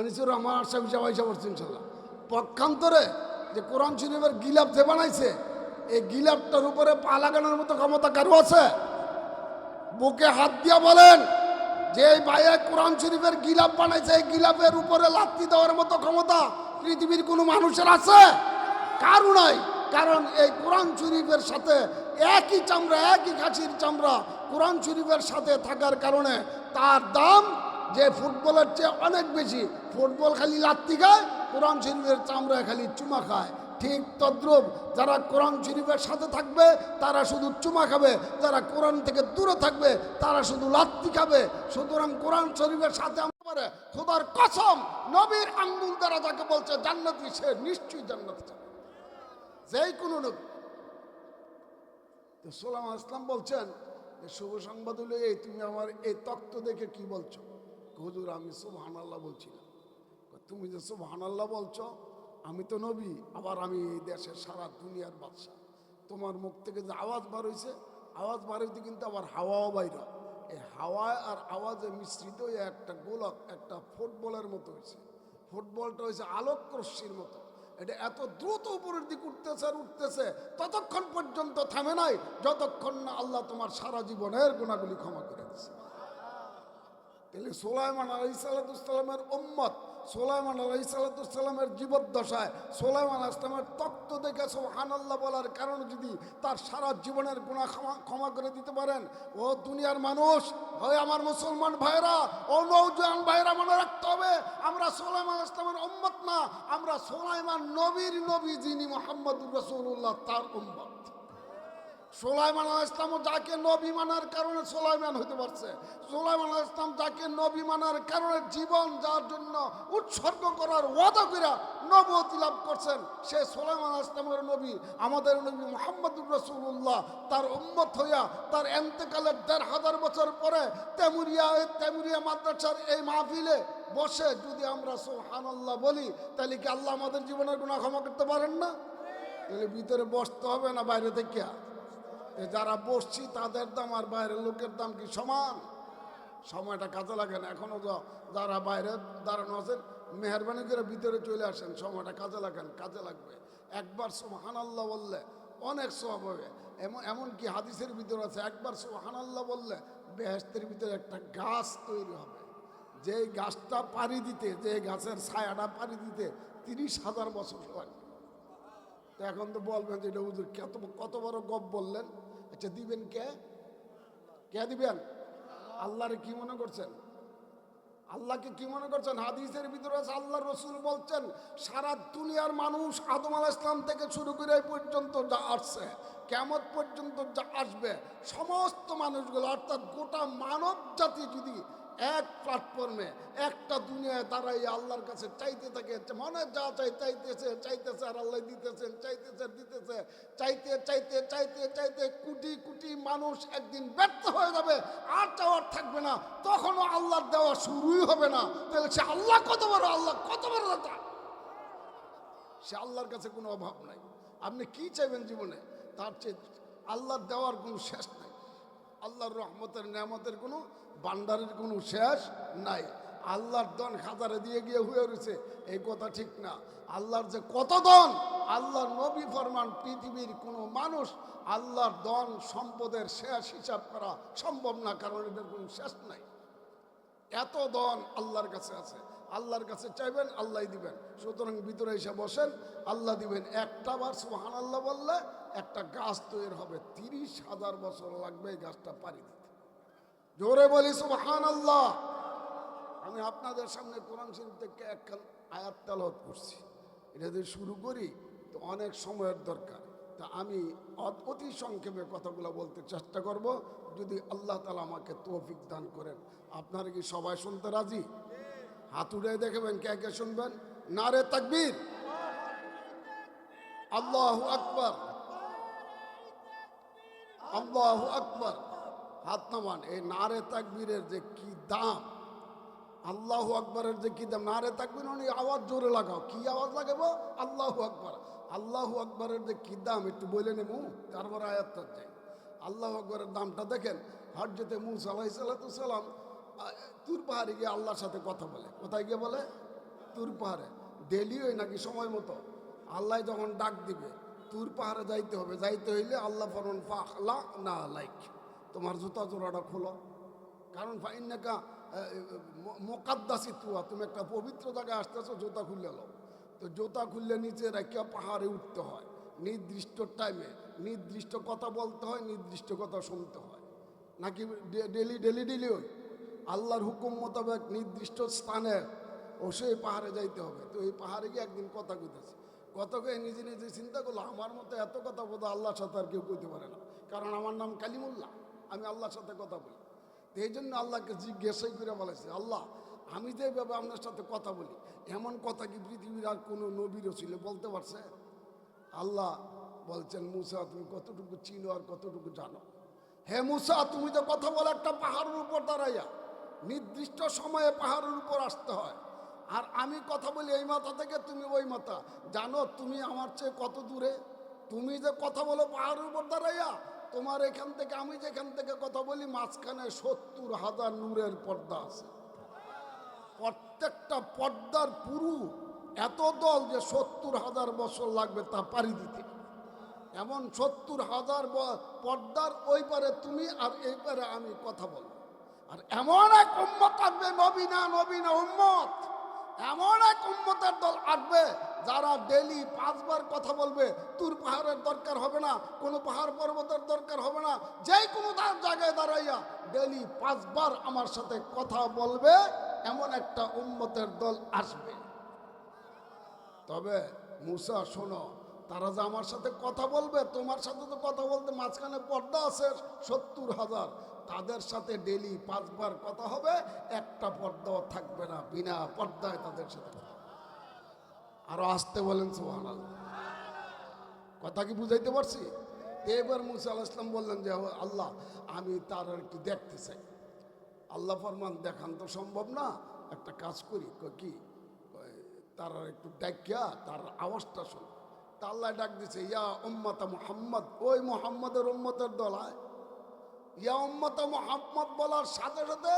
আনিসুর রহমান আশাফ হিসাব করছে ইনশাল্লাহ পক্ষান্তরে যে কোরআন শরীফের গিলাপ যে বানাইছে, এই গিলাপটার উপরে পা লাগানোর মতো ক্ষমতা কারও আছে? বুকে হাত দিয়া বলেন, যে ভাইয়া কোরআন শরীফের গিলাপ বানাইছে, এই গিলাপের উপরে লাত্তি দেওয়ার মতো ক্ষমতা পৃথিবীর কোনো মানুষের আছে? কারও নাই। কারণ এই কোরআন শরীফের সাথে একই চামড়া, একই খাসির চামড়া কোরআন শরীফের সাথে থাকার কারণে তার দাম যে ফুটবলের চেয়ে অনেক বেশি ফুটবল খালি লাত্তি খায়, কোরআন শরীফের চামড়া খালি চুমা খায়। ঠিক তদ্রুপ, যারা কোরআন শরীফের সাথে থাকবে, তারা শুধু চুমা খাবে। যারা কোরআন থেকে দূরে থাকবে, তারা শুধু লাত্তি খাবে। সুতরাং কোরআন শরীফের সাথে আমরা খোদার কসম, নবীর আঙ্গুল দ্বারা যাকে বলছে জান্নাতি, সে নিশ্চয়ই জান্নাত যাবে। যেই কোনো সোলাম আসলাম বলছেন শুভ সংবাদ হলো এই, তুমি আমার এই তত্ত্ব দেখে কি বলছো? হুজুর, আমি সুবহান আল্লাহ বলছি না তুমি যে সুবহান আল্লাহ বলছো, আমি তো নবী, আবার আমি এই দেশের সারা দুনিয়ার বাদশা তোমার মুখ থেকে যে আওয়াজ বার হয়েছে আওয়াজ বার হইতে কিন্তু আবার হাওয়াও বাইর এই হাওয়া আর আওয়াজে মিশ্রিত একটা গোলক, একটা ফুটবলের মতো হয়েছে ফুটবলটা হয়েছে আলোক রশ্মির মতো। এটা এত দ্রুত উপরের দিকে উঠতেছে আর উঠতেছে, ততক্ষণ পর্যন্ত থামে নাই, যতক্ষণ না আল্লাহ তোমার সারা জীবনের গুণাগুলি ক্ষমা করে দিচ্ছে তাহলে সোলাইমান আলাই সাল্লাতুসাল্লামের উম্মত, সোলাইমান আলাই জীবদ্দশায় সোলাইমান আসলামের তত্ত্ব দেখে হানাল্লাহ বলার কারণে যদি তার সারা জীবনের গুণা ক্ষমা ক্ষমা করে দিতে পারেন, ও দুনিয়ার মানুষ হয় আমার মুসলমান ভাইরা ও নৌজান ভাইরা মনে রাখতে হবে, আমরা সোলাইমান আসলামের উম্মত না, আমরা সোলাইমান নবীর নবী যিনি মোহাম্মদুর রসুল্লাহ তার উম্মত। সোলাইমান আল যাকে নবী মানার কারণে সোলাইমান হতে পারছে। সোলাইমান আল ইসলাম যাকে নবী মানার কারণে জীবন যার জন্য উৎসর্গ করার ওয়াদা করে নবতী লাভ করছেন, সে সোলাইমান আল ইসলামের নবী, আমাদের নবী মোহাম্মদুর রসুল্লাহ তার উম্মত হইয়া তার এন্তেকালের দেড় হাজার বছর পরে তেমুরিয়া তেমুরিয়া মাদ্রাসার এই মাহফিলে বসে যদি আমরা সোহানাল্লাহ বলি, তাহলে কি আল্লাহ আমাদের জীবনের গুণা ক্ষমা করতে পারেন না? তাহলে ভিতরে বসতে হবে না, বাইরে থেকে যারা বসছি, তাদের দাম আর বাইরের লোকের দাম কি সমান? সময়টা কাজে লাগে না। এখনও যারা বাইরে দাঁড়ানো আছেন, মেহরবানি করে ভিতরে চলে আসেন, সময়টা কাজে লাগেন কাজে লাগবে। একবার সোহান আল্লাহ বললে অনেক সব হবে। এমন এমনকি হাদিসের ভিতরে আছে, একবার সোহান আল্লাহ বললে বেহেস্তের ভিতরে একটা গাছ তৈরি হবে। যে গাছটা পাড়ি দিতে যে গাছের ছায়াটা পাড়ি দিতে তিরিশ হাজার বছর লাগবে এখন তো বলবেন যে এটা কত কত বড় গপ বললেন? আচ্ছা দিবেন কে? কে দিবেন? আল্লাহরে কি মনে করছেন? আল্লাহকে কি মনে করছেন? হাদিসের ভিতরে আছে আল্লাহ রসুল বলছেন, সারা দুনিয়ার মানুষ আদম আল ইসলাম থেকে শুরু করে পর্যন্ত যা আসছে কেমন পর্যন্ত যা আসবে, সমস্ত মানুষগুলো, অর্থাৎ গোটা মানব জাতি যদি এক প্ল্যাটফর্মে একটা দুনিয়ায় দাঁড়াই আল্লাহর কাছে চাইতে থাকে মনে যা চাই চাইতেছে চাইতেছে আর আল্লাহ দিতেছেন চাইতেছে, দিতেছে। চাইতে চাইতে চাইতে চাইতে কোটি কোটি মানুষ একদিন ব্যর্থ হয়ে যাবে, আর চাওয়ার থাকবে না। তখনও আল্লাহর দেওয়া শুরুই হবে না। তাহলে সে আল্লাহ কত বড়? আল্লাহ কত বড় দাতা? সে আল্লাহর কাছে কোনো অভাব নাই। আপনি কি চাইবেন জীবনে? তার চেয়ে আল্লাহর দেওয়ার কোনো শেষ নাই। আল্লাহর রহমতের, নেয়ামতের কোনো বান্ডারের কোনো শেষ নাই। আল্লাহর দন খাতারে দিয়ে গিয়ে হয়ে রয়েছে। এই কথা ঠিক না। আল্লাহর যে কত দন আল্লাহর নবী ফরমান পৃথিবীর কোনো মানুষ আল্লাহর দন সম্পদের শেষ হিসাব করা সম্ভব না, কারণ এটার কোনো শেষ নাই। এত দন আল্লাহর কাছে আছে। আল্লাহর কাছে চাইবেন আল্লাহ দিবেন। সুতরাং ভিতরে এসে বসেন, আল্লাহ দিবেন একটা বার সুহান আল্লাহ বললে একটা গাছ তৈরি হবে। তিরিশ হাজার বছর লাগবে এই গাছটা দিতে। জোরে বলি সুবহান আল্লাহ আমি আপনাদের সামনে কোরআন শরীফ থেকে একখান আয়াত তালাওয়াত করছি। এটা যদি শুরু করি, তো অনেক সময়ের দরকার। তা আমি অতি সংক্ষেপে কথাগুলো বলতে চেষ্টা করব। যদি আল্লাহ তালা আমাকে তৌফিক দান করেন। আপনারা কি সবাই শুনতে রাজি? হাত উড়ে দেখবেন, কে কে শুনবেন? না রে তাকবীর। আল্লাহ আকবর। আল্লাহ আকবার। হাত নামান এই নারে তাকবীরের যে কি দাম, আল্লাহ আকবরের যে কি দাম, নারে তাকবীর উনি আওয়াজ জোরে লাগাও। কি আওয়াজ লাগাবো? আল্লাহ আকবর। আল্লাহ আকবরের যে কি দাম, একটু বলে নেব। তারপর আয়াতটা যাই আল্লাহ আকবরের দামটা দেখেন হরজতে মুসা আলাহি সাল্লাম তুর পাহাড়ে গিয়ে আল্লাহর সাথে কথা বলে। কোথায় গিয়ে বলে? তুর পাহাড়ে। ডেলি ওই নাকি সময় মতো। আল্লাহ যখন ডাক দিবে, তুর পাহাড়ে যাইতে হবে। যাইতে হইলে আল্লাহ ফরন ফাখলা না লাইক। তোমার জুতা জোড়াটা খোলো। কারণ ফাইনাকা মোকাদ্দাসি তুয়া, তুমি একটা পবিত্র জায়গায় আসতেছো, জুতা খুললে লো তো জুতা খুললে নিচে রাখিয়া পাহাড়ে উঠতে হয়। নির্দিষ্ট টাইমে নির্দিষ্ট কথা বলতে হয়, নির্দিষ্ট কথা শুনতে হয়। নাকি ডেলি ডেলি ডেলি ওই? আল্লাহর হুকুম মোতাবেক নির্দিষ্ট স্থানে ও সেই পাহাড়ে যাইতে হবে। তো এই পাহাড়ে গিয়ে একদিন কথা কইতেছে। কত কয়ে নিজে নিজে চিন্তা করল, আমার মতো এত কথা বোধ আল্লাহর সাথে আর কেউ কইতে পারে না। কারণ আমার নাম কালিমুল্লাহ। আমি আল্লাহর সাথে কথা বলি। এই জন্য আল্লাহকে জিজ্ঞাসাই করে বলেছে, আল্লাহ, আমি যে ভাবে আপনার সাথে কথা বলি, এমন কথা কি পৃথিবীর আর কোনো নবীরও ছিল বলতে পারছে? আল্লাহ বলছেন, মুসা, তুমি কতটুকু চিনো আর কতটুকু জানো? হে মুসা, তুমি তো কথা বলো, একটা পাহাড়ের উপর দাঁড়াইয়া নির্দিষ্ট সময়ে পাহাড়ের উপর আসতে হয়। আর আমি কথা বলি এই মাথা থেকে, তুমি ওই মাথা। জানো, তুমি আমার চেয়ে কত দূরে? তুমি যে কথা বলো পাহাড়ের উপর দাঁড়াইয়া তোমার এখান থেকে, আমি যেখান থেকে কথা বলি, মাঝখানে সত্তর হাজার নূরের পর্দা আছে। প্রত্যেকটা পর্দার পুরু এত দল যে সত্তর হাজার বছর লাগবে তা পাড়ি দিতে। এমন সত্তর হাজার পর্দার ওই পারে তুমি আর এই পারে আমি কথা বলব। আর এমন এক উম্মত আসবে নবীনা নবীনা উম্মত, এমন এক উম্মতের দল আসবে যারা ডেলি পাঁচবার কথা বলবে, তুর পাহাড়ের দরকার হবে না, কোনো পাহাড় পর্বতের দরকার হবে না যে কোনো তার জায়গায় দাঁড়াইয়া ডেলি পাঁচবার আমার সাথে কথা বলবে, এমন একটা উম্মতের দল আসবে তবে মুসা, শোনো, তারা যে আমার সাথে কথা বলবে, তোমার সাথে তো কথা বলতে মাঝখানে পর্দা আছে, সত্তর হাজার তাদের সাথে ডেলি পাঁচবার কথা হবে, একটা পর্দাও থাকবে না, বিনা পর্দায় তাদের সাথে। আরও আসতে বলেন সোহান কথা কি বুঝাইতে পারছি? এবার মুসা আল্লাহ ইসলাম বললেন যে আল্লাহ, আমি তার আর একটু দেখতে চাই। আল্লাহ ফরমান, দেখান তো সম্ভব না, একটা কাজ করি। কি? তার একটু ডাকিয়া তার আওয়াজটা শোন। তা আল্লাহ ডাক দিছে, ইয়া উম্মতা মুহাম্মদ, ওই মোহাম্মদের উম্মতের দলায় ইয়া উম্মতা মোহাম্মদ বলার সাথে সাথে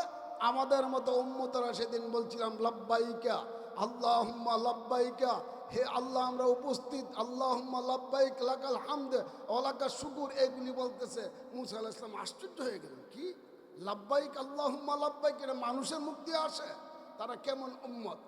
আমাদের মতো উম্মতরা সেদিন বলছিলাম, লাব্বাইকা আল্লাহ লাব্বাইকা। হে আল্লাহ, আমরা উপস্থিত। আল্লাহ লাব্বাইক লাকাল হামদে। অলাকা শুকুর, এগুলি বলতেছে। মুসা আল্লাহ ইসলাম আশ্চর্য হয়ে গেলেন। কি? লাব্বাইক আল্লাহ লাব্বাইক। এটা মানুষের মুক্তি আসে। তারা কেমন উম্মত?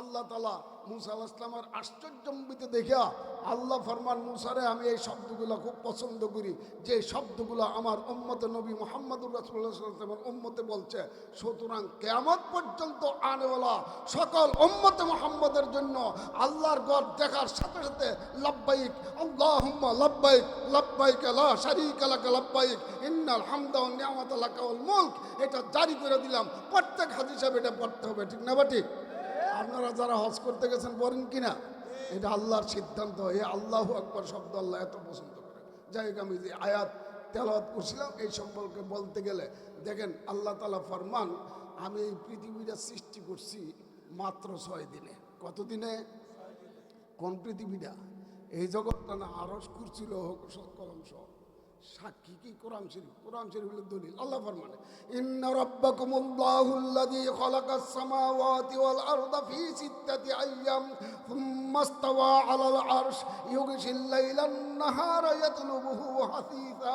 আল্লাহ তালা মুসা আল্লাহ ইসলামের আশ্চর্যম্বিত দেখিয়া আল্লাহ ফরমান মুসারে আমি এই শব্দগুলো খুব পছন্দ করি। যে শব্দগুলো আমার উম্মতে নবী মোহাম্মদুর রাসুল্লাহামের উম্মতে বলছে, সুতরাং কেমন পর্যন্ত আনেওয়ালা সকল উম্মতে মোহাম্মদের জন্য আল্লাহর গড় দেখার সাথে সাথে লাব্বাইক আল্লাহ লাব্বাইক লাব্বাইক লা শারিক লাকা, লাব্বাইক, ইন্নাল হামদা নিয়ামাত লাকা ওয়াল মুলক। এটা জারি করে দিলাম। প্রত্যেক হাদিস এটা পড়তে হবে, ঠিক না বা ঠিক? আপনারা যারা হজ করতে গেছেন, পড়েন কিনা? এটা আল্লাহর সিদ্ধান্ত। এই আল্লাহ আকবর শব্দ আল্লাহ এত পছন্দ করে। যাই হোক, আমি যে আয়াত তেলাওয়াত করছিলাম, এই সম্পর্কে বলতে গেলে, দেখেন, আল্লাহ তালা ফরমান, আমি এই পৃথিবীটা সৃষ্টি করছি মাত্র ছয় দিনে। কত দিনে? কোন পৃথিবীটা? এই জগৎটা না আরস করছিল কলম সহ। সাক্ষী কি কোরআন শরীফ, কোরআন শরীফের দলিল। আল্লাহ ফরমানে, ইন্না রাব্বাকুমুল্লাহুল্লাযী খালাকাস সামাওয়াতি ওয়াল আরদা ফি সিত্তাতি আইয়াম থুম্মা ইস্তাওয়া আলাল আরশ, ইউগশিল লাইলান নাহারা ইয়াতলুবুহু হাসীসা।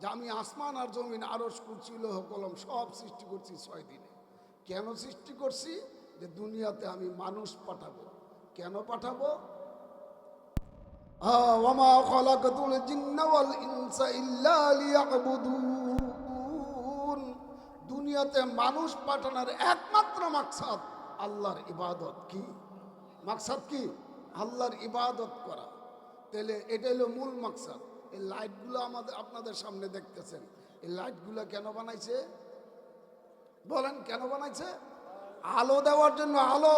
যে আমি আসমান আর জমিন আরস করছি লোহ, কলম সব সৃষ্টি করছি ছয় দিনে। কেন সৃষ্টি করছি? যে দুনিয়াতে আমি মানুষ পাঠাবো। কেন পাঠাবো? وما خلقت الجن والإنس إلا ليعبدون দুনিয়াতে মানুষ পাঠানোর একমাত্র মাকসাদ আল্লাহর ইবাদত কি মাকসাদ কি আল্লাহর ইবাদত করা তাহলে এটা হলো মূল মাকসাদ এই লাইটগুলো আমাদের আপনাদের সামনে দেখতেছেন এই লাইটগুলো কেন বানাইছে বলেন কেন বানাইছে আলো দেওয়ার জন্য আলো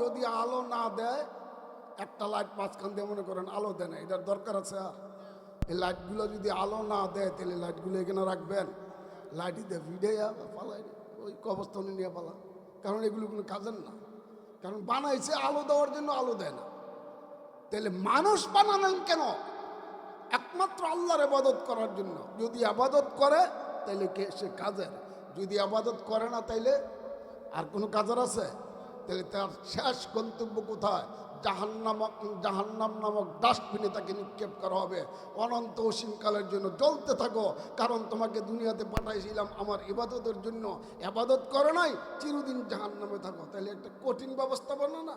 যদি আলো না দেয় একটা লাইট মাঝখান দিয়ে মনে করেন আলো দেয় না, এটার দরকার আছে আর? এই লাইটগুলো যদি আলো না দেয়, তাহলে লাইটগুলো এখানে রাখবেন। লাইট দিয়ে ভিড়ে পালাই ওই কবস্থানে নিয়ে পালা কারণ এগুলো কোনো কাজের না। কারণ বানাইছে আলো দেওয়ার জন্য আলো দেয় না। তাহলে মানুষ বানালেন কেন? একমাত্র আল্লাহর আবাদত করার জন্য। যদি আবাদত করে তাইলে কে সে কাজের। যদি আবাদত করে না, তাইলে আর কোনো কাজের আছে? তাহলে তার শেষ গন্তব্য কোথায়? জাহান্নাম জাহান্নাম নামক ডাস্টবিনে তাকে নিক্ষেপ করা হবে। অনন্ত অসীমকালের জন্য জ্বলতে থাকো, কারণ তোমাকে দুনিয়াতে পাঠাইছিলাম আমার ইবাদতের জন্য। এবাদত করো নাই, চিরদিন জাহান্নামে থাকো। তাহলে একটা কঠিন ব্যবস্থা ব্যবস্থাপনা না।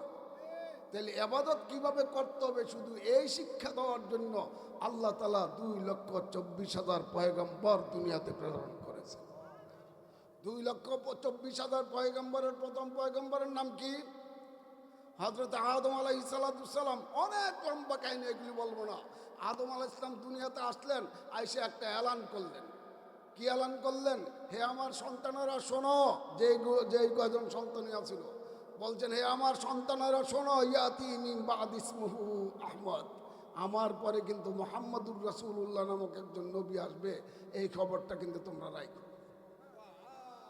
তাহলে এবাদত কীভাবে করতে হবে? শুধু এই শিক্ষা দেওয়ার জন্য আল্লাহ তালা দুই লক্ষ চব্বিশ হাজার পয়গম্বর দুনিয়াতে প্রেরণ করেছে দুই লক্ষ চব্বিশ হাজার পয়গম্বরের প্রথম পয়গম্বরের নাম কি? হজরত আদম আলাই সালাম অনেক লম্বা কাহিনী এগুলি বলব না। আদম আলাহ ইসলাম দুনিয়াতে আসলেন, আইসে একটা এলান করলেন। কি এলান করলেন? হে আমার সন্তানেরা শোনো যে যেই কজন সন্তানী আছিল। বলছেন, হে আমার সন্তানেরা শোনো, ইয়াতি আহমদ। আমার পরে কিন্তু মোহাম্মদুর রসুল্লাহ নামক একজন নবী আসবে, এই খবরটা কিন্তু তোমরা রাখো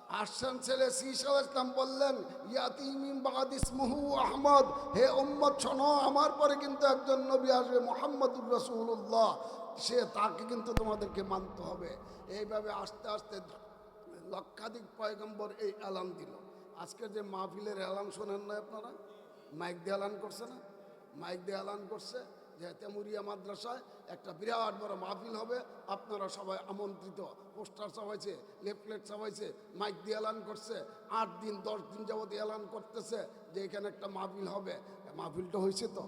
আসছেন ছেলে সিসাল ইসলাম বললেন ইয়াতিমিম বাদ ইসমুহু আহমদ, হে উম্মত শোনো, আমার পরে কিন্তু একজন নবী আসবে, মোহাম্মদুর রসুল্লাহ সে তাকে কিন্তু তোমাদেরকে মানতে হবে। এইভাবে আস্তে আস্তে লক্ষাধিক পয়গম্বর এই এলান দিল। আজকের যে মাহফিলের এলান শোনেন না আপনারা? মাইক দিয়ে এলান করছে না? মাইক দিয়ে এলান করছে? যে তেমুরিয়া মাদ্রাসায় একটা বিরাট বড় মাহফিল হবে। আপনারা সবাই আমন্ত্রিত। পোস্টার ছাপাইছে লেফলেট ছাপাইছে মাইক দিয়ে এলান করছে। আট দিন, দশ দিন যাবত এলান করতেছে যে এখানে একটা মাহফিল হবে। মাহফিলটা হয়েছে তো।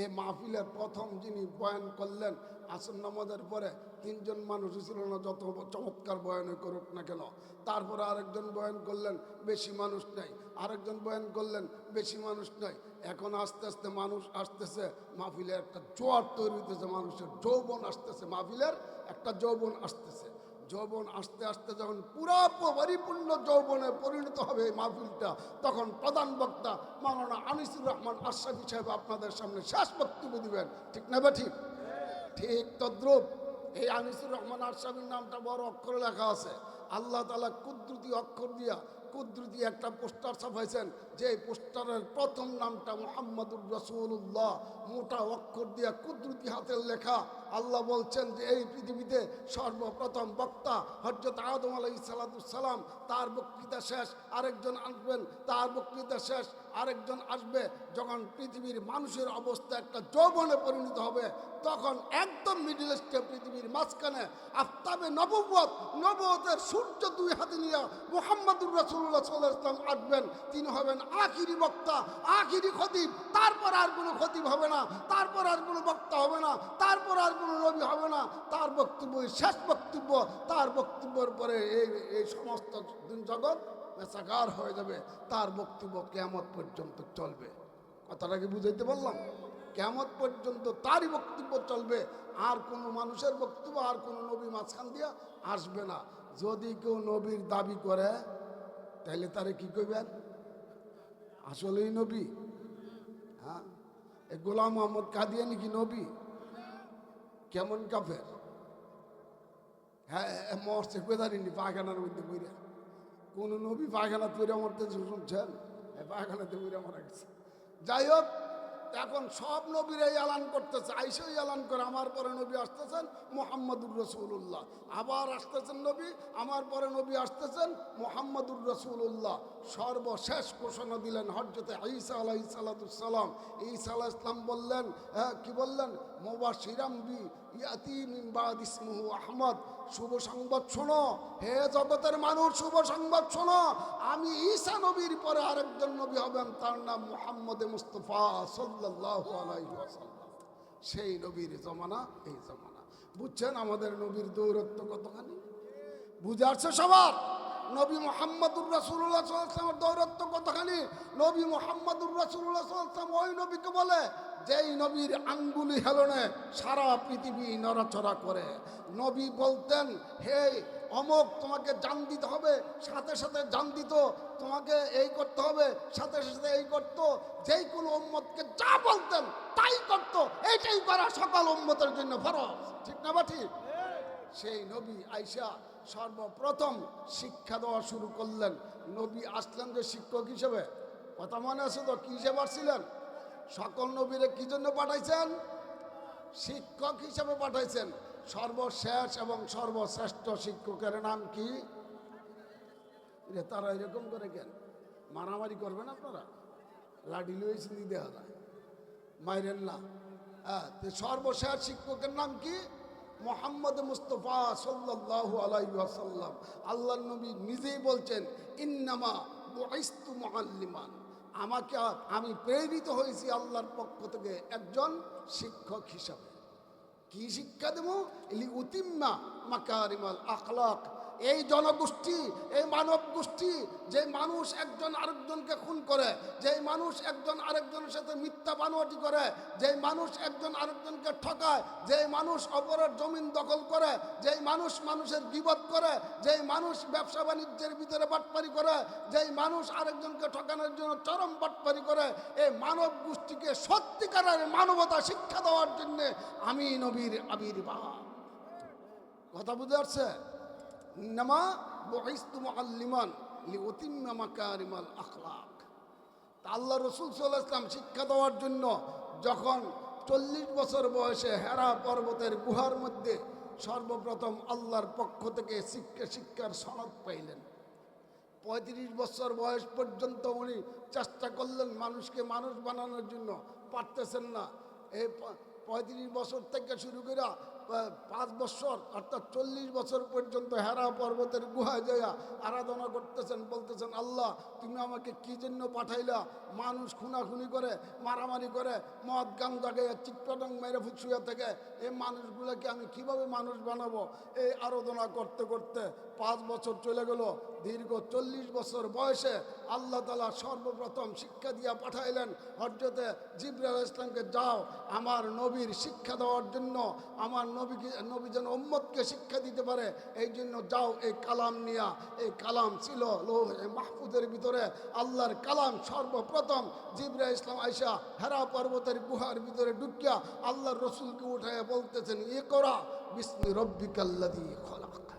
এই মাহফিলের প্রথম যিনি বয়ান করলেন আসন নামাজের পরে তিনজন মানুষ ছিল না, যত চমৎকার বয়ানে করুক না কেন। তারপরে আরেকজন বয়ান করলেন, বেশি মানুষ নেই। আরেকজন বয়ান করলেন, বেশি মানুষ নাই। এখন আস্তে আস্তে মানুষ আসতেছে মাহফিলের একটা জোয়ার তৈরি হইতেছে, মানুষের যৌবন আসতেছে, মাহফিলের একটা যৌবন আসতেছে। যৌবন আস্তে আস্তে যখন পুরা পরিপূর্ণ যৌবনে পরিণত হবে এই মাহফিলটা, তখন প্রধান বক্তা মাওলানা আনিসুর রহমান আশরাফি সাহেব আপনাদের সামনে শেষ বক্তব্য দিবেন। ঠিক না বা ঠিক? ঠিক তদ্রুপ। এই আনিসুর রহমান আসামির নামটা বড় অক্ষরে লেখা আছে। আল্লাহ তালা কুদ্রুতি অক্ষর দিয়া কুদ্রুতি একটা পোস্টার ছাপাইছেন। যে পোস্টারের প্রথম নামটা মোহাম্মদুর রসুল্লাহ মোটা অক্ষর দিয়া কুদ্রুতি হাতের লেখা। আল্লাহ বলছেন যে এই পৃথিবীতে সর্বপ্রথম বক্তা হজরত আদম আলাই সালাম। তার বক্তৃতা শেষ, আরেকজন আসবেন, তার বক্তৃতা শেষ, আরেকজন আসবে। যখন পৃথিবীর মানুষের অবস্থা একটা যৌবনে পরিণত হবে, তখন একদম মিডিল স্টে পৃথিবীর মাঝখানে আফতাবে নববত নবতের সূর্য দুই হাতে নিয়ে মোহাম্মদুর রসুল্লাহ সাল্লাহ আসবেন। তিনি হবেন আখিরি বক্তা, আখিরি খতিব। তারপর আর কোনো খতিব হবে না, তারপর আর কোনো বক্তা হবে না, তারপর আর কোনো নবী হবে না। তার বক্তব্য শেষ বক্তব্য, তার বক্তব্যের পরে এই এই সমস্ত জগৎ মেসাগার হয়ে যাবে। তার বক্তব্য কেমত পর্যন্ত চলবে। কথাটা কি বুঝাইতে পারলাম কেমত পর্যন্ত তারই বক্তব্য চলবে। আর কোনো মানুষের বক্তব্য, আর কোনো নবী মাঝখান দিয়ে আসবে না। যদি কেউ নবীর দাবি করে তাহলে তারে কি করবেন আসলেই নবী। হ্যাঁ? এ গোলাম মোহাম্মদ কাদিয়ানি কি নবী? কেমন কাফের? হ্যাঁ মরছে পায়খানার মধ্যে বইরা কোন নবী পায়খানা তৈরি মরতে শুনছেন? পায়খানাতে বইরা মারা গেছে। যাই হোক এখন সব নবীরাই এলান করতেছে। আইসেই এলান করে, আমার পরে নবী আসতেছেন মোহাম্মদুর রসুল্লাহ আবার আসতেছেন নবী, আমার পরে নবী আসতেছেন মোহাম্মদুর রসুল্লাহ সর্বশেষ ঘোষণা দিলেন হজরতে ঈসা আলাহি সালাতুসাল্লাম ঈসা আলাহ ইসলাম বললেন হ্যাঁ কী বললেন? মোবা শিরাম্বি ইয়াতি মিমবাদ ইসমুহু আহমদ। শুভ সংবাদ শোনো। হে জগতের মানুষ, শুভ সংবাদ শোনো। আমি ঈসা নবীর পরে আরেকজন নবী হবেন, তার নাম মোহাম্মদ মুস্তফা আলাইহি সেই নবীর জমানা, এই জমানা। বুঝছেন আমাদের নবীর দৌরত্ব কতখানি? বুঝে সবার? নবী মোহাম্মদুর রাসুল্লাহ দৌরত্ব কতখানি? নবী মোহাম্মদুর রাসুল্লাহ ওই নবীকে বলে যেই নবীর আঙ্গুলি হেলনে সারা পৃথিবী নড়াচড়া করে। নবী বলতেন, হে অমক, তোমাকে জান দিতে হবে, সাথে সাথে জান দিত, তোমাকে এই করতে হবে, সাথে সাথে এই করত। যেই কোনো উম্মতকে যা বলতেন, তাই করত। এইটাই করা সকল উম্মতের জন্য ফরজ। ঠিক না বা ঠিক? সেই নবী আইসা সর্বপ্রথম শিক্ষা দেওয়া শুরু করলেন। নবী আসলেন যে শিক্ষক হিসেবে। কথা মনে আছে তো? কি হিসেবে আসছিলেন? সকল নবীরে কি জন্য পাঠাইছেন? শিক্ষক হিসেবে পাঠাইছেন। সর্বশেষ এবং সর্বশ্রেষ্ঠ শিক্ষকের নাম কি? তারা এরকম করে কেন? মারামারি করবেন আপনারা? লাডি লই চিনি দেওয়া মাইরেন না। হ্যাঁ সর্বশেষ শিক্ষকের নাম কি? মোহাম্মদ মুস্তফা সাল্লাল্লাহু আলাইহি ওয়াসাল্লাম। আল্লাহ নবী নিজেই বলছেন, ইন্নামা বুইস্তু মুআল্লিমান। আমাকে আমি প্রেরিত হয়েছি আল্লাহর পক্ষ থেকে একজন শিক্ষক হিসাবে। কি শিক্ষা দেবো? ইলি উতিম্মা মাকারিমাল আখলাক। এই জনগোষ্ঠী, এই মানব গোষ্ঠী যে মানুষ একজন আরেকজনকে খুন করে যে মানুষ একজন আরেকজনের সাথে মিথ্যা বানোয়াটি করে যে মানুষ একজন আরেকজনকে ঠকায় যে মানুষ অপরের জমিন দখল করে যে মানুষ মানুষের বিপদ করে যে মানুষ ব্যবসা বাণিজ্যের ভিতরে বাটপারি করে যে মানুষ আরেকজনকে ঠকানোর জন্য চরম বাটপারি করে, এই মানব গোষ্ঠীকে সত্যিকারের মানবতা শিক্ষা দেওয়ার জন্যে আমি নবীর আবির্ভাব। কথা বুঝতে পারছে নামা বহিস্তু মুআল্লিমান লিউতিম্মা আখলাক। আল্লাহ রসুল সাল্লাহ শিক্ষা দেওয়ার জন্য যখন চল্লিশ বছর বয়সে হেরা পর্বতের গুহার মধ্যে সর্বপ্রথম আল্লাহর পক্ষ থেকে শিক্ষা শিক্ষার সনদ পাইলেন। পঁয়ত্রিশ বছর বয়স পর্যন্ত উনি চেষ্টা করলেন মানুষকে মানুষ বানানোর জন্য। পারতেছেন না। এই পঁয়ত্রিশ বছর থেকে শুরু করে পাঁচ বছর, অর্থাৎ চল্লিশ বছর পর্যন্ত হেরা পর্বতের গুহায় যাইয়া আরাধনা করতেছেন, বলতেছেন, আল্লাহ, তুমি আমাকে কি জন্য পাঠাইলা? মানুষ খুনাখুনি করে, মারামারি করে, মদ গান জাগে চিটপটং মেরে ফুচুয়া থেকে এই মানুষগুলোকে আমি কীভাবে মানুষ বানাবো? এই আরাধনা করতে করতে পাঁচ বছর চলে গেল। দীর্ঘ চল্লিশ বছর বয়সে আল্লাহ তালা সর্বপ্রথম শিক্ষা দিয়া পাঠাইলেন হজরতে জিব্রাল ইসলামকে যাও, আমার নবীর শিক্ষা দেওয়ার জন্য, আমার নবীকে, নবী যেন শিক্ষা দিতে পারে এই জন্য যাও এই কালাম নিয়া, এই কালাম ছিল লোহ মাহফুদের ভিতরে, আল্লাহর কালাম সর্বপ্রথম। জিবরা ইসলাম আইসা হেরা পর্বতের গুহার ভিতরে ঢুকিয়া আল্লাহর রসুলকে উঠাইয়া বলতেছেন ইয়ে করা বিষ্ণু রব্বিকাল্লাদি খলাক।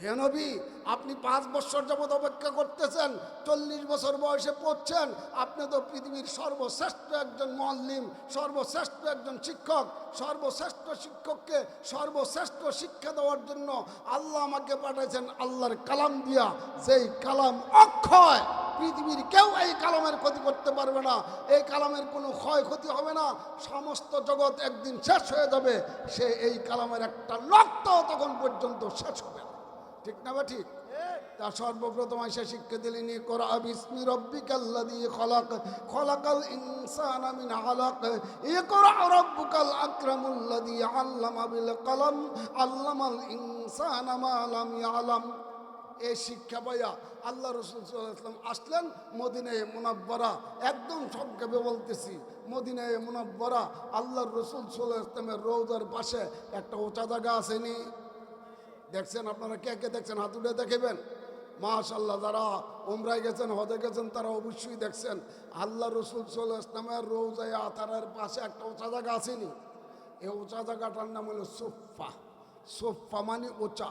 হে নবী, আপনি পাঁচ বছর যাবৎ অপেক্ষা করতেছেন, চল্লিশ বছর বয়সে পড়ছেন, আপনি তো পৃথিবীর সর্বশ্রেষ্ঠ একজন মল্লিম সর্বশ্রেষ্ঠ একজন শিক্ষক, সর্বশ্রেষ্ঠ শিক্ষককে সর্বশ্রেষ্ঠ শিক্ষা দেওয়ার জন্য আল্লাহ আমাকে পাঠাইছেন আল্লাহর কালাম দিয়া। যেই কালাম অক্ষয়, পৃথিবীর কেউ এই কালামের ক্ষতি করতে পারবে না, এই কালামের কোনো ক্ষয়ক্ষতি হবে না, সমস্ত জগৎ একদিন শেষ হয়ে যাবে, সে এই কালামের একটা রক্ত তখন পর্যন্ত শেষ হবে না। ঠিক না বা ঠিক? তা সর্বপ্রথম এসে শিক্ষা দিলেন রব্বিকাল্লাযী খলাক, খলাকাল আলাক এই শিক্ষা পাইয়া আল্লাহ রসুল সাল্লাম আসলেন মদিনায় মুনাব্বরা। একদম সংক্ষেপে বলতেছি, মদিনায় মুনাব্বরা আল্লাহর রসুল সাল্লাহ ইসলামের রৌদার পাশে একটা উঁচা জায়গা আসেনি দেখছেন আপনারা কে কে দেখছেন? হাত উঠে দেখেবেন। মাশাল্লাহ যারা উমরায় গেছেন, হজে গেছেন, তারা অবশ্যই দেখছেন। আল্লাহ রসুল সাল্লাহ ইসলামের রৌজায় আতারের পাশে একটা উঁচা জায়গা আসেনি? এই উঁচা জায়গাটার নাম হলো সোফা সোফা মানে উঁচা।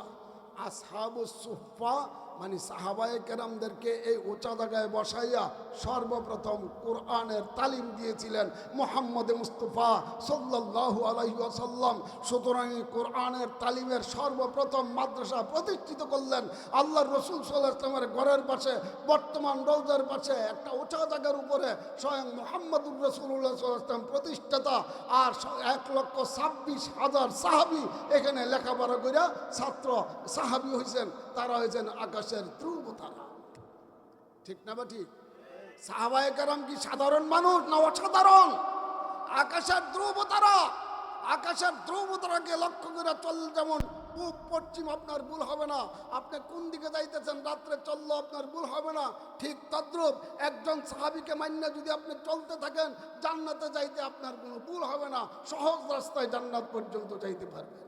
আসহাবু সুফা মানে সাহাবায়ে কেরামদেরকে এই উঁচা জায়গায় বসাইয়া সর্বপ্রথম কোরআনের তালিম দিয়েছিলেন মোহাম্মদ মুস্তফা সাল্লাল্লাহু আলাইহি ওয়াসাল্লাম। সুতরাং এই কোরআনের তালিমের সর্বপ্রথম মাদ্রাসা প্রতিষ্ঠিত করলেন আল্লাহ রসুল সাল্লাহ ইসলামের ঘরের পাশে, বর্তমান রৌজার পাশে একটা উঁচা জায়গার উপরে স্বয়ং মোহাম্মদুর রসুল্লাহ সাল্লাম প্রতিষ্ঠাতা আর এক লক্ষ ছাব্বিশ হাজার সাহাবি এখানে লেখাপড়া করিয়া ছাত্র সাহাবি হয়েছেন তারা হয়েছেন আকাশের ধ্রুব তারা। ঠিক না বা ঠিক? সাহাবায়ে কি সাধারণ মানুষ না অসাধারণ? আকাশের ধ্রুব তারা। আকাশের ধ্রুব তারাকে লক্ষ্য করে চল যেমন, পূব, পশ্চিম, আপনার ভুল হবে না। আপনি কোন দিকে যাইতেছেন, রাত্রে চলল আপনার ভুল হবে না। ঠিক তদ্রুপ একজন সাহাবিকে মান্য যদি আপনি চলতে থাকেন, জান্নাতে যাইতে আপনার কোনো ভুল হবে না। সহজ রাস্তায় জান্নাত পর্যন্ত যাইতে পারবেন।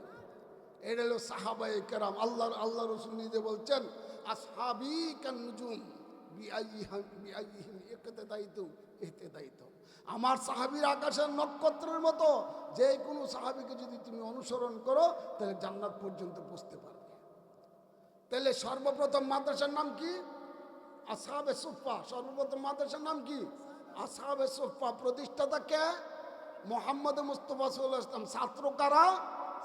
এটা হলো সাহাবাই কেরাম। আল্লাহ আল্লাহ রসুল নিজে বলছেন আমার সাহাবির আকাশের নক্ষত্রের মতো যে কোনো সাহাবিকে যদি তুমি অনুসরণ করো, তাহলে জান্নাত পর্যন্ত পৌঁছতে পারবে। তাহলে সর্বপ্রথম মাদ্রাসার নাম কি? আসাবে সুফা সর্বপ্রথম মাদ্রাসার নাম কি? আসাবে সুফা প্রতিষ্ঠাতা কে? মোহাম্মদ মুস্তফা সাল্লাহ ইসলাম ছাত্র কারা?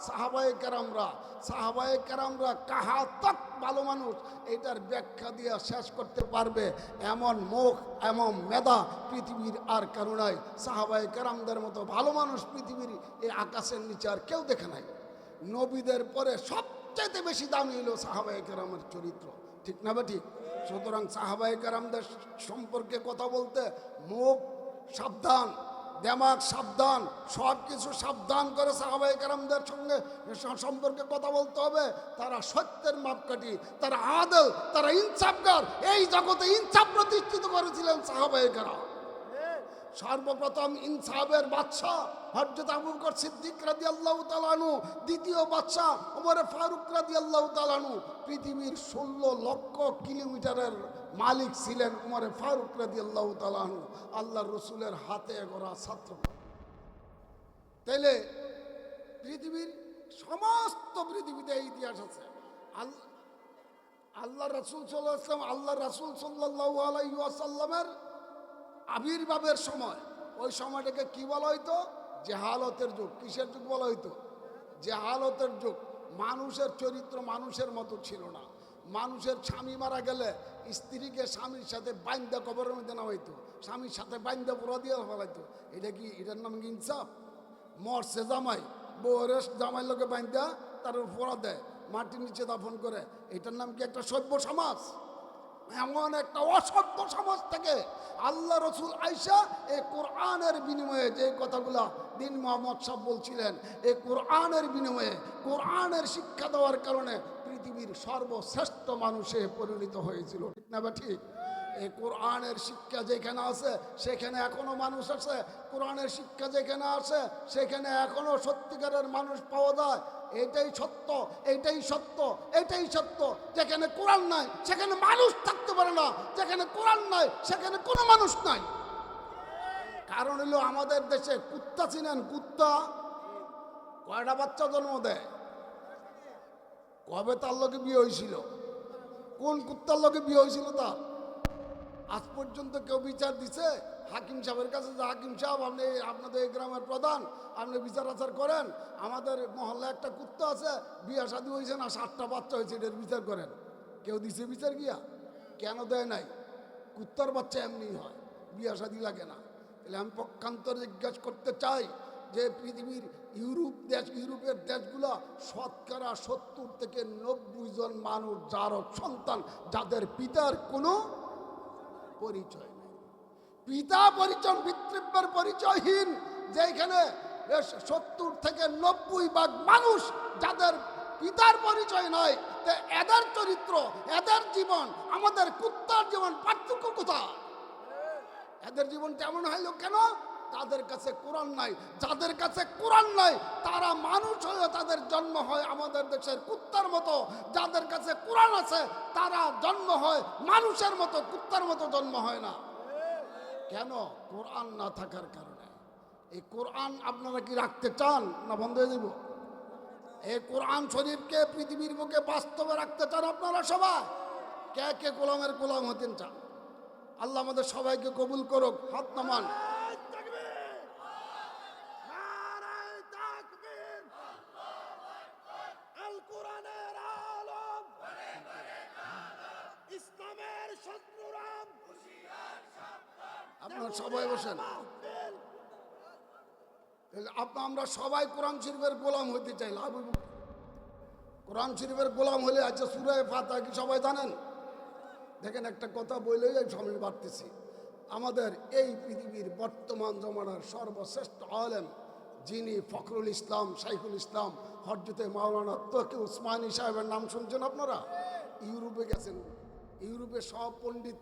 সাহাবায়ে কেরামরা সাহাবায়ে কেরামরা কাহা তক ভালো মানুষ, এটার ব্যাখ্যা দিয়ে শেষ করতে পারবে। এমন মুখ, এমন মেধা পৃথিবীর আর কারও নাই। সাহাবায়ে কেরামদের মতো ভালো মানুষ পৃথিবীর এই আকাশের নিচে আর কেউ দেখে নাই। নবীদের পরে সবচাইতে বেশি দামি হলো সাহাবায়ে কেরামের চরিত্র। ঠিক না বা ঠিক সুতরাং সাহাবায়ে কেরামদের সম্পর্কে কথা বলতে মুখ সাবধান। দেমাগ, সাবধান সব কিছু সাবধান করে সাহাবাই কারামদের সঙ্গে সম্পর্কে কথা বলতে হবে। তারা সত্যের মাপকাঠি, তারা আদল, তারা ইনসাফগার, এই জগতে ইনসাফ প্রতিষ্ঠিত করেছিলেন সাহাবাই কারাম। সর্বপ্রথম ইনসাফের বাদশাহ হজরত আবু বকর সিদ্দিক রাদি আল্লাহ তালানু দ্বিতীয় বাদশাহ ওমরে ফারুক রাদি আল্লাহ তালানু পৃথিবীর ষোলো লক্ষ কিলোমিটারের মালিক ছিলেন উমরে ফারুক রাদি আল্লাহ তালানু আল্লাহ রসুলের হাতে গড়া ছাত্র। তাইলে পৃথিবীর সমস্ত পৃথিবীতে ইতিহাস আছে। আল্লাহ আল্লাহ রসুল সাল্লাম আল্লাহ রসুল সাল্লাহ আলাইসাল্লামের আবির্ভাবের সময়। ওই সময়টাকে কি বলা হইতো? জেহালতের যুগ। কিসের যুগ বলা হইতো? জেহালতের যুগ। মানুষের চরিত্র মানুষের মতো ছিল না। মানুষের স্বামী মারা গেলে স্ত্রীকে স্বামীর সাথে বাইন্দা কবরের মধ্যে নেওয়া হইতো। স্বামীর সাথে বাইন্দা পুরো দিয়ে ফেলাইতো এটা কি, এটার নাম কি ইনসাফ? মরছে জামাই বউরে জামাই লোকে বাইন্দা, তার উপর দেয়, মাটির নিচে দাফন করে। এটার নাম কি একটা সভ্য সমাজ? এমন একটা অসভ্য সমাজ থেকে আল্লাহ রসুল আইসা এই কোরআনের বিনিময়ে যে কথাগুলা দিন মোহাম্মদ সাহ বলছিলেন, এই কোরআনের বিনিময়ে, কোরআনের শিক্ষা দেওয়ার কারণে পৃথিবীর সর্বশ্রেষ্ঠ মানুষে পরিণত হয়েছিল, ঠিক না বা ঠিক? এই কোরআনের শিক্ষা যেখানে আছে, সেখানে এখনও মানুষ আছে। কোরআনের শিক্ষা যেখানে আছে, সেখানে এখনও সত্যিকারের মানুষ পাওয়া যায়। এটাই সত্য এটাই সত্য এটাই সত্য। যেখানে কোরআন নাই, সেখানে মানুষ থাকতে পারে না। যেখানে কোরআন নাই, সেখানে কোনো মানুষ নাই। কারণ হলো আমাদের দেশে কুত্তা চিনেন, কুত্তা কয়টা বাচ্চা জন্ম দেয়? কবে তার লোকে বিয়ে হয়েছিল কোন কুত্তার লোকে বিয়ে হয়েছিল তার? আজ পর্যন্ত কেউ বিচার দিছে? হাকিম সাহেবের কাছে যে হাকিম সাহেব, আপনি আপনাদের এই গ্রামের প্রধান, আপনি বিচার আচার করেন? আমাদের মহল্লা একটা কুত্তা আছে, বিয়া শাদী হয়েছে না, সাতটা বাচ্চা হয়েছে, এটার বিচার করেন। কেউ দিছে বিচার গিয়া? কেন দেয় নাই? কুত্তার বাচ্চা এমনি হয়, বিয়া শাদী লাগে না। তাহলে আমি পক্ষান্তর জিজ্ঞাসা করতে চাই যে পৃথিবীর ইউরোপ দেশ, ইউরোপের দেশগুলো শতকরা সত্তর থেকে নব্বই জন মানুষ, যার সন্তান, যাদের পিতার কোনো পরিচয় নেই। পিতা পরিচয়, পিতৃব্যের পরিচয়হীন যেখানে সত্তর থেকে নব্বই ভাগ মানুষ যাদের পিতার পরিচয় নয় তে এদের চরিত্র, এদের জীবন, আমাদের কুত্তার জীবন পার্থক্য কোথায়? এদের জীবন কেমন হইল কেন? তাদের কাছে কোরআন নাই, যাদের কাছে কোরআন নাই, তারা মানুষ হয়ে তাদের জন্ম হয় আমাদের দেশের কুত্তার মতো। যাদের কাছে কোরআন আছে, তারা জন্ম হয় মানুষের মতো, কুত্তার মতো জন্ম হয় না। কেন? কোরআন না থাকার কারণে। এই কোরআন আপনারা কি রাখতে চান না বন্ধ হয়ে দেব এই কোরআন শরীফকে পৃথিবীর বুকে বাস্তবে রাখতে চান আপনারা সবাই? কে কে গোলামের গোলাম হতেন চান? আল্লাহ আমাদের সবাইকে কবুল করুক, হাত নামান আল কোরআনের আলম ইসলামের শত্রুরাম আপনারা সবাই বসেন তাহলে আপনি আমরা সবাই কোরআন শরীফের গোলাম হইতে চাই, লাভ হইব? কোরআন শরীফের গোলাম হলে আচ্ছা সুরায় ফাতা কি সবাই জানেন? দেখেন একটা কথা বলেই আমি সামনে বাড়তেছি। আমাদের এই পৃথিবীর বর্তমান জমানার সর্বশ্রেষ্ঠ আলেম যিনি ফখরুল ইসলাম, শাইখুল ইসলাম হরজতে মাওলানা তকি উসমানী সাহেবের নাম শুনছেন আপনারা? ইউরোপে গেছেন। ইউরোপে সব পণ্ডিত